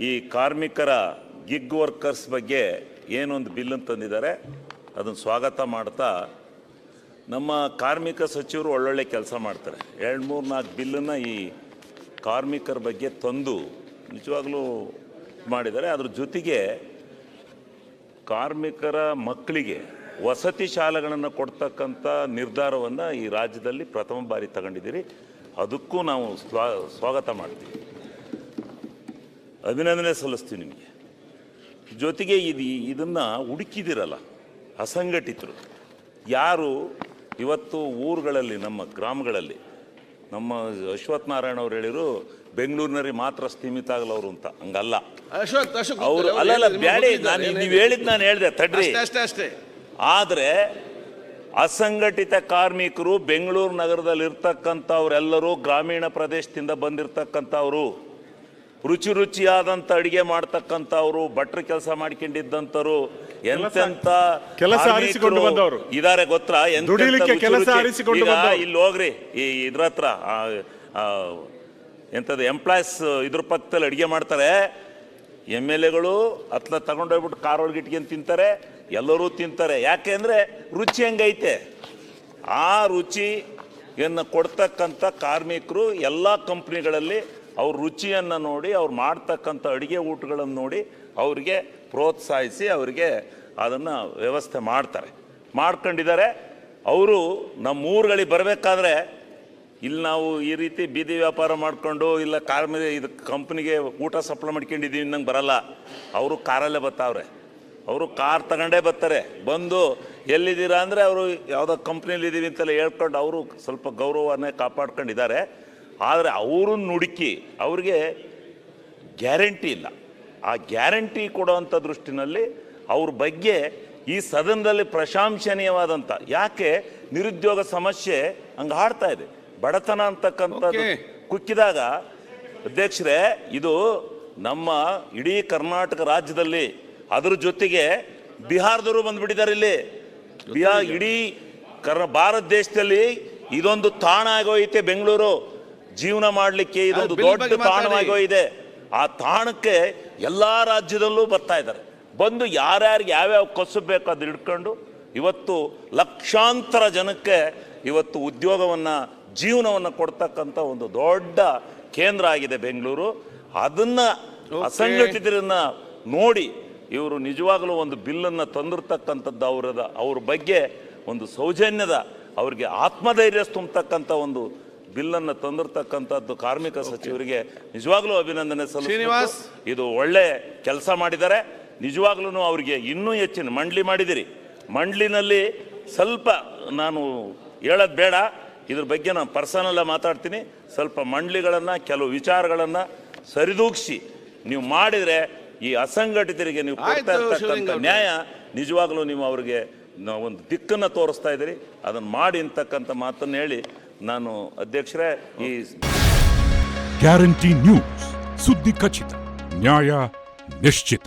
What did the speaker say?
ಈ ಕಾರ್ಮಿಕರ gig workers ಬಗ್ಗೆ ಏನೊಂದು ಬಿಲ್ ತಂದಿದ್ದಾರೆ, ಅದನ್ನು ಸ್ವಾಗತ ಮಾಡ್ತಾ ನಮ್ಮ ಕಾರ್ಮಿಕ ಸಚಿವರು ಒಳ್ಳೊಳ್ಳೆ ಕೆಲಸ ಮಾಡ್ತಾರೆ. ಎರಡು ಮೂರು ನಾಲ್ಕು ಬಿಲ್ಲನ್ನು ಈ ಕಾರ್ಮಿಕರ ಬಗ್ಗೆ ತಂದು ನಿಜವಾಗ್ಲೂ ಮಾಡಿದ್ದಾರೆ. ಅದ್ರ ಜೊತೆಗೆ ಕಾರ್ಮಿಕರ ಮಕ್ಕಳಿಗೆ ವಸತಿ ಶಾಲೆಗಳನ್ನು ಕೊಡ್ತಕ್ಕಂಥ ನಿರ್ಧಾರವನ್ನು ಈ ರಾಜ್ಯದಲ್ಲಿ ಪ್ರಥಮ ಬಾರಿ ತಗೊಂಡಿದ್ದೀರಿ. ಅದಕ್ಕೂ ನಾವು ಸ್ವಾ, ಸ್ವಾಗತ ಮಾಡ್ತೀವಿ. ಅಭಿನಂದನೆ ಸಲ್ಲಿಸ್ತೀವಿ ನಿಮಗೆ. ಜೊತೆಗೆ ಇದು ಇದನ್ನು ಹುಡುಕಿದಿರಲ್ಲ ಅಸಂಘಟಿತರು. ಯಾರು ಇವತ್ತು ಊರುಗಳಲ್ಲಿ ನಮ್ಮ ಗ್ರಾಮಗಳಲ್ಲಿ ನಮ್ಮ ಅಶ್ವಥ್ ನಾರಾಯಣ ಅವ್ರು ಹೇಳಿರು ಬೆಂಗಳೂರಿನಲ್ಲಿ ಮಾತ್ರ ಸೀಮಿತ ಆಗಲವರು ಅಂತ. ಹಂಗಲ್ಲ. ಅವರು ಅವ್ರು ಅಲ್ಲಲ್ಲ ಬ್ಯಾಡಿ ನಾನು ನೀವು ಹೇಳಿ? ಹೇಳಿದ್ ನಾನು ಹೇಳಿದೆ ತಡ್ರಿ. ಅಷ್ಟೇ ಅಷ್ಟೇ ಅಷ್ಟೇ. ಆದರೆ ಅಸಂಘಟಿತ ಕಾರ್ಮಿಕರು ಬೆಂಗಳೂರು ನಗರದಲ್ಲಿ ಇರ್ತಕ್ಕಂಥವ್ರೆಲ್ಲರೂ ಗ್ರಾಮೀಣ ಪ್ರದೇಶದಿಂದ ಬಂದಿರತಕ್ಕಂಥವ್ರು. ರುಚಿ ರುಚಿಯಾದಂಥ ಅಡುಗೆ ಮಾಡ್ತಕ್ಕಂಥವ್ರು ಭಟ್ರ ಕೆಲಸ ಮಾಡ್ಕೊಂಡಿದ್ದಂಥವ್ರು ಎಂತೆಂತ ಕೆಲಸ ಆರಿಸಿಕೊಂಡು ಬಂದವರು. ಇದಾರೆ ಗೊತ್ತಾ? ಎಂತ ದುಡಿಲಿಕ್ಕೆ ಕೆಲಸ ಆರಿಸಿಕೊಂಡು ಬಂದವರು. ಇಲ್ಲಿ ಹೋಗ್ರಿ ಈ ಇದ್ರ ಹತ್ರ ಆ, ಆ, ಎಂಥದ್ದು ಎಂಪ್ಲಾಯ್ಸ್ ಇದ್ರ ಪಕ್ಕದಲ್ಲಿ ಅಡುಗೆ ಮಾಡ್ತಾರೆ. ಎಂ ಎಲ್ ಎಗಳು ಹತ್ಲ ತಗೊಂಡೋಗ್ಬಿಟ್ಟು ಕಾರ್ ಒಳಗೆ ಇಟ್ಕೊಂಡು ತಿಂತಾರೆ ಎಲ್ಲರೂ ತಿಂತಾರೆ. ಯಾಕೆ ಅಂದರೆ ರುಚಿ ಹೆಂಗೈತೆ? ಆ ರುಚಿಯನ್ನು ಕೊಡ್ತಕ್ಕಂಥ ಕಾರ್ಮಿಕರು ಎಲ್ಲ ಕಂಪ್ನಿಗಳಲ್ಲಿ ಅವ್ರ ರುಚಿಯನ್ನು ನೋಡಿ, ಅವ್ರು ಮಾಡ್ತಕ್ಕಂಥ ಅಡುಗೆ ಊಟಗಳನ್ನು ನೋಡಿ ಅವ್ರಿಗೆ ಪ್ರೋತ್ಸಾಹಿಸಿ ಅವರಿಗೆ ಅದನ್ನು ವ್ಯವಸ್ಥೆ ಮಾಡ್ತಾರೆ. ಮಾಡ್ಕೊಂಡಿದ್ದಾರೆ. ಅವರು ನಮ್ಮ ಊರುಗಳಿಗೆ ಬರಬೇಕಾದ್ರೆ ಇಲ್ಲಿ ನಾವು ಈ ರೀತಿ ಬೀದಿ ವ್ಯಾಪಾರ ಮಾಡಿಕೊಂಡು, ಇಲ್ಲ ಕಾರ್ ಮೇಲೆ ಇದು ಕಂಪ್ನಿಗೆ ಊಟ ಸಪ್ಲೈ ಮಾಡ್ಕೊಂಡಿದ್ದೀವಿ ನಂಗೆ ಬರಲ್ಲ. ಅವರು ಕಾರಲ್ಲೇ ಬರ್ತಾವ್ರೆ ಅವರು ಕಾರ್ ತಗೊಂಡೇ ಬರ್ತಾರೆ ಬಂದು ಎಲ್ಲಿದ್ದೀರಾ ಅಂದರೆ ಅವರು ಯಾವುದೋ ಕಂಪ್ನಿಲಿದ್ದೀವಿ ಅಂತೆಲ್ಲ ಹೇಳ್ಕೊಂಡು ಅವರು ಸ್ವಲ್ಪ ಗೌರವನೇ ಕಾಪಾಡ್ಕೊಂಡಿದ್ದಾರೆ. ಆದರೆ ಅವರನ್ನು ಹುಡುಕಿ ಅವ್ರಿಗೆ ಗ್ಯಾರಂಟಿ ಇಲ್ಲ. ಆ ಗ್ಯಾರಂಟಿ ಕೊಡುವಂಥ ದೃಷ್ಟಿನಲ್ಲಿ ಅವ್ರ ಬಗ್ಗೆ ಈ ಸದನದಲ್ಲಿ ಪ್ರಶಂಸನೀಯವಾದಂಥ ಯಾಕೆ ನಿರುದ್ಯೋಗ ಸಮಸ್ಯೆ ಹಂಗೆ ಆಡ್ತಾ ಇದೆ. ಬಡತನ ಅಂತಕ್ಕಂಥದ್ದು ಕುಕ್ಕಿದಾಗ ಅಧ್ಯಕ್ಷರೇ ಇದು ನಮ್ಮ ಇಡೀ ಕರ್ನಾಟಕ ರಾಜ್ಯದಲ್ಲಿ ಅದ್ರ ಜೊತೆಗೆ ಬಿಹಾರದವರು ಬಂದುಬಿಟ್ಟಿದ್ದಾರೆ ಇಲ್ಲಿ. ಬಿಹಾರ್ ಇಡೀ ಕರ್ ಭಾರತ ದೇಶದಲ್ಲಿ ಇದೊಂದು ತಾಣ ಆಗೋಯ್ತೆ ಬೆಂಗಳೂರು. ಜೀವನ ಮಾಡಲಿಕ್ಕೆ ಇದೊಂದು ದೊಡ್ಡ ತಾಣವಾಗೋ ಇದೆ. ಆ ತಾಣಕ್ಕೆ ಎಲ್ಲ ರಾಜ್ಯದಲ್ಲೂ ಬರ್ತಾ ಇದ್ದಾರೆ. ಬಂದು ಯಾರ್ಯಾರಿಗೆ ಯಾವ್ಯಾವ ಕಸುಬು ಬೇಕು ಅದು ಹಿಡ್ಕೊಂಡು ಇವತ್ತು ಲಕ್ಷಾಂತರ ಜನಕ್ಕೆ ಇವತ್ತು ಉದ್ಯೋಗವನ್ನು ಜೀವನವನ್ನು ಕೊಡ್ತಕ್ಕಂಥ ಒಂದು ದೊಡ್ಡ ಕೇಂದ್ರ ಆಗಿದೆ ಬೆಂಗಳೂರು. ಅದನ್ನ ಅಸಂಘಟಿತರನ್ನ ನೋಡಿ ಇವರು ನಿಜವಾಗಲೂ ಒಂದು ಬಿಲ್ಲನ್ನು ತಂದಿರ್ತಕ್ಕಂಥದ್ದು ಅವರದ ಅವ್ರ ಬಗ್ಗೆ ಒಂದು ಸೌಜನ್ಯದ ಅವ್ರಿಗೆ ಆತ್ಮಧೈರ್ಯ ತುಂಬತಕ್ಕಂಥ ಒಂದು ಬಿಲ್ಲನ್ನು ತಂದಿರತಕ್ಕಂಥದ್ದು ಕಾರ್ಮಿಕ ಸಚಿವರಿಗೆ ನಿಜವಾಗ್ಲೂ ಅಭಿನಂದನೆ ಶ್ರೀನಿವಾಸ್. ಇದು ಒಳ್ಳೆ ಕೆಲಸ ಮಾಡಿದ್ದಾರೆ. ನಿಜವಾಗ್ಲೂ ಅವರಿಗೆ ಇನ್ನೂ ಹೆಚ್ಚಿನ ಮಂಡ್ಲಿ ಮಾಡಿದಿರಿ. ಮಂಡ್ಲಿನಲ್ಲಿ ಸ್ವಲ್ಪ ನಾನು ಹೇಳೋದು ಬೇಡ. ಇದ್ರ ಬಗ್ಗೆ ನಾನು ಪರ್ಸನಲ್ಲ ಮಾತಾಡ್ತೀನಿ. ಸ್ವಲ್ಪ ಮಂಡ್ಲಿಗಳನ್ನು ಕೆಲವು ವಿಚಾರಗಳನ್ನು ಸರಿದೂಗಿಸಿ. ನೀವು ಮಾಡಿದರೆ ಈ ಅಸಂಘಟಿತರಿಗೆ ನೀವು ಕೊಡ್ತಾ ಇರ್ತಕ್ಕಂಥ ನ್ಯಾಯ ನಿಜವಾಗ್ಲೂ ನೀವು ಅವರಿಗೆ ಒಂದು ದಿಕ್ಕನ್ನು ತೋರಿಸ್ತಾ ಇದ್ದೀರಿ. ಅದನ್ನು ಮಾಡಿ ಅಂತಕ್ಕಂಥ ಮಾತನ್ನು ಹೇಳಿ ನಾನು ಅಧ್ಯಕ್ಷರೇ ಈ ಗ್ಯಾರಂಟಿ ನ್ಯೂಸ್ ಸುದ್ದಿ ಖಚಿತ ನ್ಯಾಯ ನಿಶ್ಚಿತ.